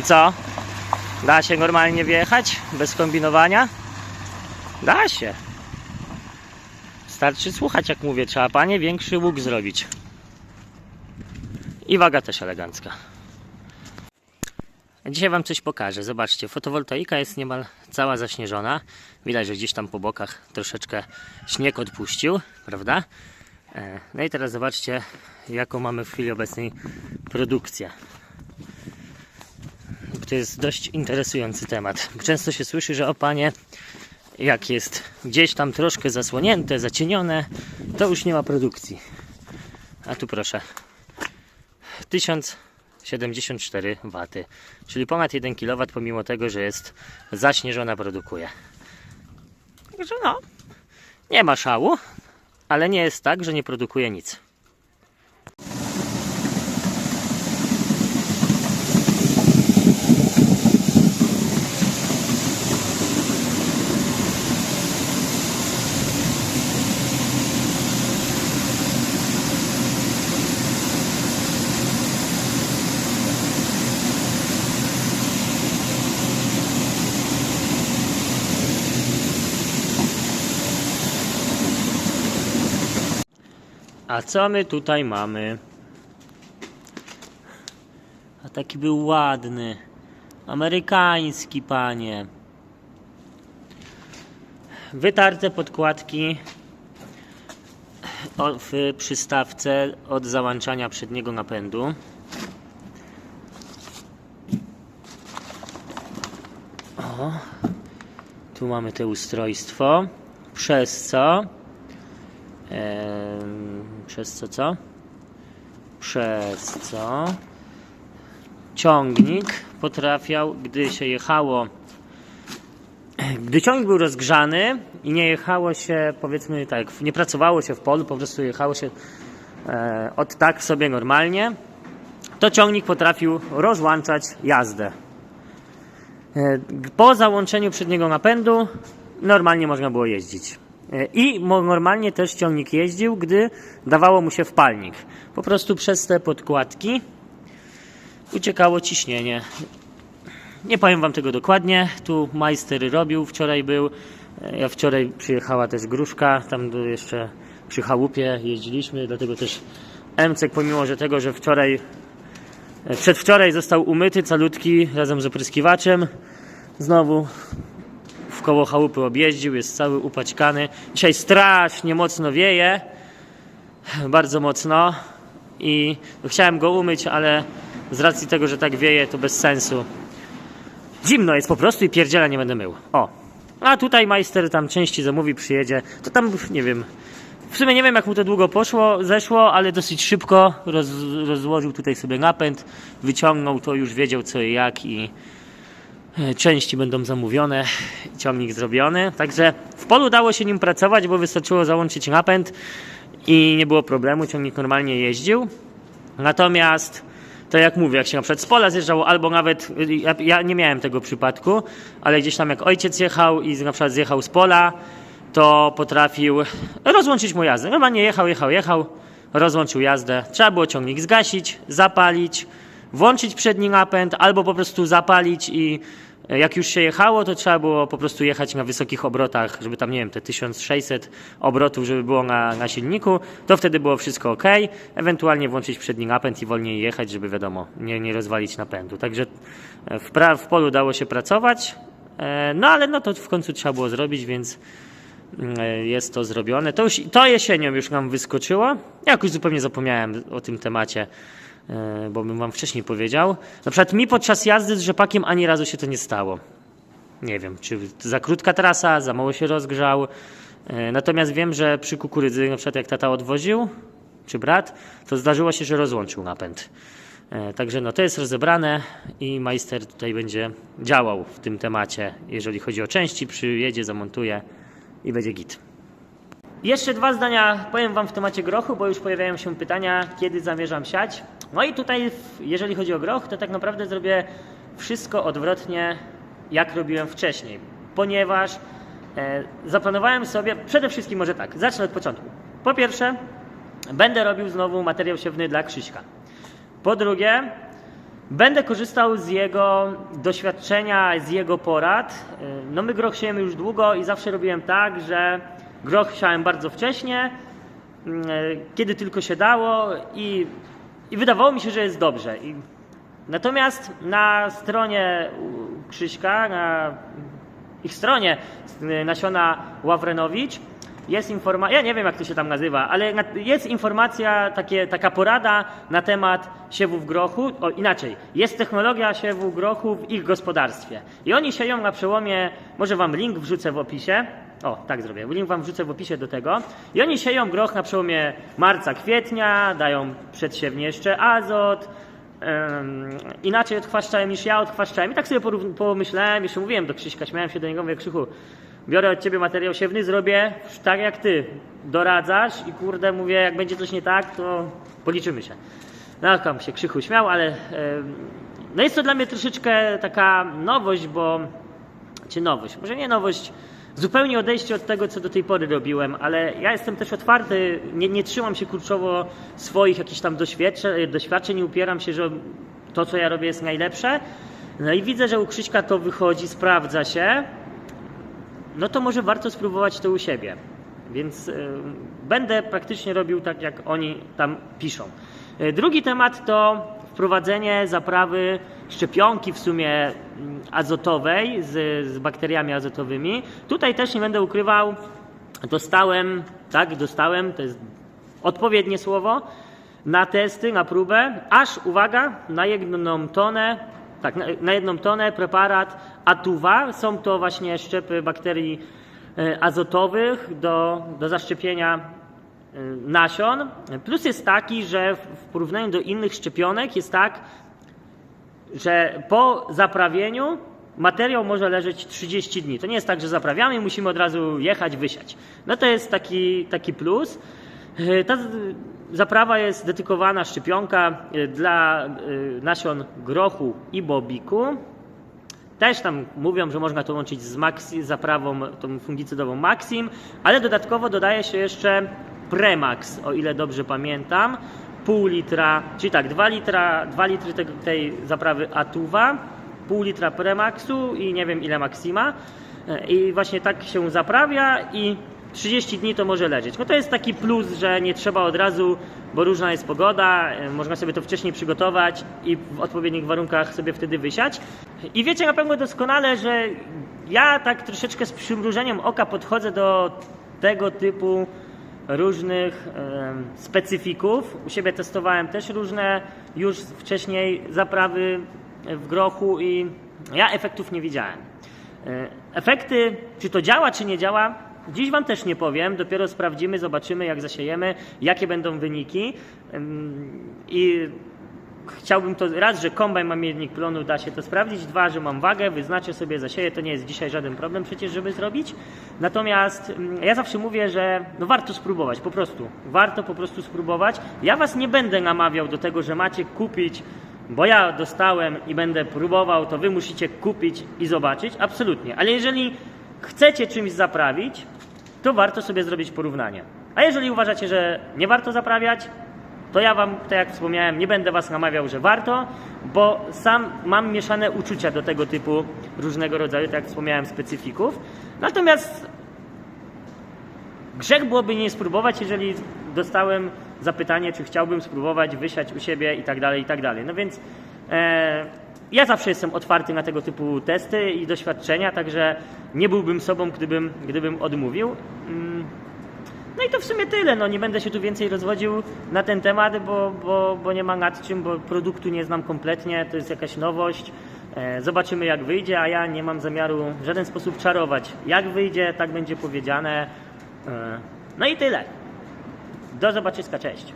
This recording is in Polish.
I co? Da się normalnie wjechać bez kombinowania? Da się. Starczy słuchać jak mówię, trzeba panie większy łuk zrobić. I waga też elegancka. Dzisiaj Wam coś pokażę. Zobaczcie, fotowoltaika jest niemal cała zaśnieżona. Widać, że gdzieś tam po bokach troszeczkę śnieg odpuścił, prawda? E, No i teraz zobaczcie, jaką mamy w chwili obecnej produkcję. To jest dość interesujący temat. Często się słyszy, że o panie, jak jest gdzieś tam troszkę zasłonięte, zacienione, to już nie ma produkcji. A tu proszę. 1074 W, czyli ponad 1 kW, pomimo tego, że jest zaśnieżona, produkuje. Także no, nie ma szału, ale nie jest tak, że nie produkuje nic. A co my tutaj mamy? A taki był ładny. Amerykański, panie. Wytarte podkładki w przystawce od załączania przedniego napędu. O, tu mamy to ustrojstwo, przez co Em, przez co co? Przez co ciągnik potrafiał, gdy się jechało, gdy ciągnik był rozgrzany i nie jechało się, powiedzmy tak, nie pracowało się w polu, po prostu jechało się e, od tak sobie normalnie, to ciągnik potrafił rozłączać jazdę. E, Po załączeniu przedniego napędu normalnie można było jeździć. I normalnie też ciągnik jeździł, gdy dawało mu się wpalnik. Po prostu przez te podkładki uciekało ciśnienie. Nie powiem Wam tego dokładnie. Tu majster robił, wczoraj był. E, Ja wczoraj przyjechała też gruszka, tam jeszcze przy chałupie jeździliśmy, dlatego też Emcek, pomimo że tego, że wczoraj, e, przedwczoraj został umyty calutki razem z opryskiwaczem, znowu w koło chałupy objeździł, jest cały upaćkany. Dzisiaj strasznie mocno wieje, bardzo mocno i chciałem go umyć, ale z racji tego, że tak wieje, to bez sensu. Zimno jest po prostu i pierdziela nie będę mył. O, a tutaj majster tam części zamówi, przyjedzie, to tam nie wiem. W sumie nie wiem, jak mu to długo poszło, zeszło, ale dosyć szybko roz, rozłożył tutaj sobie napęd, wyciągnął to, już wiedział co i jak i, części będą zamówione, ciągnik zrobiony. Także w polu dało się nim pracować, bo wystarczyło załączyć napęd i nie było problemu, ciągnik normalnie jeździł. Natomiast to jak mówię, jak się na przykład z pola zjeżdżało, albo nawet, ja, ja nie miałem tego przypadku, ale gdzieś tam jak ojciec jechał i na przykład zjechał z pola, to potrafił rozłączyć mu jazdę. Normalnie jechał, jechał, jechał, rozłączył jazdę. Trzeba było ciągnik zgasić, zapalić, włączyć przedni napęd, albo po prostu zapalić i e, jak już się jechało, to trzeba było po prostu jechać na wysokich obrotach, żeby tam, nie wiem, te 1600 obrotów, żeby było na, na silniku, to wtedy było wszystko ok. Ewentualnie włączyć przedni napęd i wolniej jechać, żeby wiadomo, nie, nie rozwalić napędu. Także e, w, pra- w polu dało się pracować, e, no ale no to w końcu trzeba było zrobić, więc e, jest to zrobione. To, już, to jesienią już nam wyskoczyło. Ja jakoś zupełnie zapomniałem o tym temacie, bo bym wam wcześniej powiedział. Na przykład mi podczas jazdy z rzepakiem ani razu się to nie stało. Nie wiem, czy za krótka trasa, za mało się rozgrzał. E, Natomiast wiem, że przy kukurydzy, na przykład jak tata odwoził, czy brat, to zdarzyło się, że rozłączył napęd. E, Także no to jest rozebrane i majster tutaj będzie działał w tym temacie, jeżeli chodzi o części, przyjedzie, zamontuje i będzie git. Jeszcze dwa zdania powiem Wam w temacie grochu, bo już pojawiają się pytania, kiedy zamierzam siać. No i tutaj, jeżeli chodzi o groch, to tak naprawdę zrobię wszystko odwrotnie, jak robiłem wcześniej, ponieważ e, zaplanowałem sobie, przede wszystkim może tak, zacznę od początku. Po pierwsze, będę robił znowu materiał siewny dla Krzyśka. Po drugie, Będę korzystał z jego doświadczenia, z jego porad. E, No my groch siejemy już długo i zawsze robiłem tak, że groch siałem bardzo wcześnie, mm, e, kiedy tylko się dało i, i wydawało mi się, że jest dobrze. I Natomiast na stronie Krzyśka, na ich stronie y, nasiona Ławrenowicz jest informacja, ja nie wiem jak to się tam nazywa, ale jest informacja, takie, taka porada na temat siewów grochu, o inaczej, jest technologia siewu grochu w ich gospodarstwie. I oni sieją na przełomie, może wam link wrzucę w opisie, o tak zrobię, link wam wrzucę w opisie do tego. I oni sieją groch na przełomie marca, kwietnia, dają przedsiewnie jeszcze azot, inaczej odchwaszczałem niż ja odchwaszczałem. I tak sobie pomyślałem, jeszcze mówiłem do Krzyśka, śmiałem się do niego, mówię Krzychu, biorę od ciebie materiał siewny, zrobię tak jak ty, doradzasz i kurde mówię, jak będzie coś nie tak, to policzymy się. No tam się Krzychu śmiał, ale em, no jest to dla mnie troszeczkę taka nowość, bo czy nowość, może nie nowość, zupełnie odejście od tego, co do tej pory robiłem, ale ja jestem też otwarty, nie, nie trzymam się kurczowo swoich jakichś tam doświadczeń, doświadczeń i upieram się, że to, co ja robię jest najlepsze. No i widzę, że u Krzyśka to wychodzi, sprawdza się, no to może warto spróbować to u siebie. Więc y, będę praktycznie robił tak, jak oni tam piszą. Y, drugi temat to wprowadzenie zaprawy szczepionki w sumie azotowej z, z bakteriami azotowymi. Tutaj też nie będę ukrywał, dostałem, tak, dostałem, to jest odpowiednie słowo, na testy, na próbę, aż uwaga, na jedną tonę, tak, na, na jedną tonę preparat Atuwa. Są to właśnie szczepy bakterii e, azotowych do, do zaszczepienia e, nasion. Plus jest taki, że w w porównaniu do innych szczepionek jest tak, że po zaprawieniu materiał może leżeć 30 dni. To nie jest tak, że zaprawiamy i musimy od razu jechać, wysiać. No to jest taki, taki plus. E, Ta zaprawa jest dedykowana, szczepionka e, dla e, nasion grochu i bobiku. Też tam mówią, że można to łączyć z maxi, zaprawą tą fungicydową Maxim, ale dodatkowo dodaje się jeszcze Premax, o ile dobrze pamiętam, pół litra, czyli tak, 2 litra, 2 litry tego, tej zaprawy Atuwa, pół litra Premaxu i nie wiem ile Maxima. E, I właśnie tak się zaprawia i 30 dni to może leżeć. No to jest taki plus, że nie trzeba od razu, bo różna jest pogoda, e, można sobie to wcześniej przygotować i w odpowiednich warunkach sobie wtedy wysiać. I wiecie na pewno doskonale, że ja tak troszeczkę z przymrużeniem oka podchodzę do tego typu różnych specyfików. U siebie testowałem też różne już wcześniej zaprawy w grochu i ja efektów nie widziałem. E, Efekty, czy to działa, czy nie działa, dziś Wam też nie powiem. Dopiero sprawdzimy, zobaczymy, jak zasiejemy, jakie będą wyniki. I chciałbym to, raz, że kombajn ma miernik plonu, da się to sprawdzić, dwa, że mam wagę, wyznaczę sobie, zasieję, to nie jest dzisiaj żaden problem przecież, żeby zrobić. Natomiast ym, ja zawsze mówię, że no warto spróbować, po prostu. Warto po prostu spróbować. Ja Was nie będę namawiał do tego, że macie kupić bo ja dostałem i będę próbował, to wy musicie kupić i zobaczyć. Absolutnie. Ale jeżeli chcecie czymś zaprawić, to warto sobie zrobić porównanie. A jeżeli uważacie, że nie warto zaprawiać, to ja wam, tak jak wspomniałem, nie będę was namawiał, że warto, bo sam mam mieszane uczucia do tego typu różnego rodzaju, tak jak wspomniałem, specyfików. Natomiast Grzech byłoby nie spróbować, jeżeli dostałem zapytanie, czy chciałbym spróbować wysiać u siebie i tak dalej, i tak dalej. No więc e, ja zawsze jestem otwarty na tego typu testy i doświadczenia, także nie byłbym sobą, gdybym, gdybym odmówił. No i to w sumie tyle. No, nie będę się tu więcej rozwodził na ten temat, bo, bo, bo nie ma nad czym, bo produktu nie znam kompletnie, to jest jakaś nowość. E, Zobaczymy jak wyjdzie, a ja nie mam zamiaru w żaden sposób czarować. Jak wyjdzie, tak będzie powiedziane. E, No i tyle. Do zobaczyska, cześć.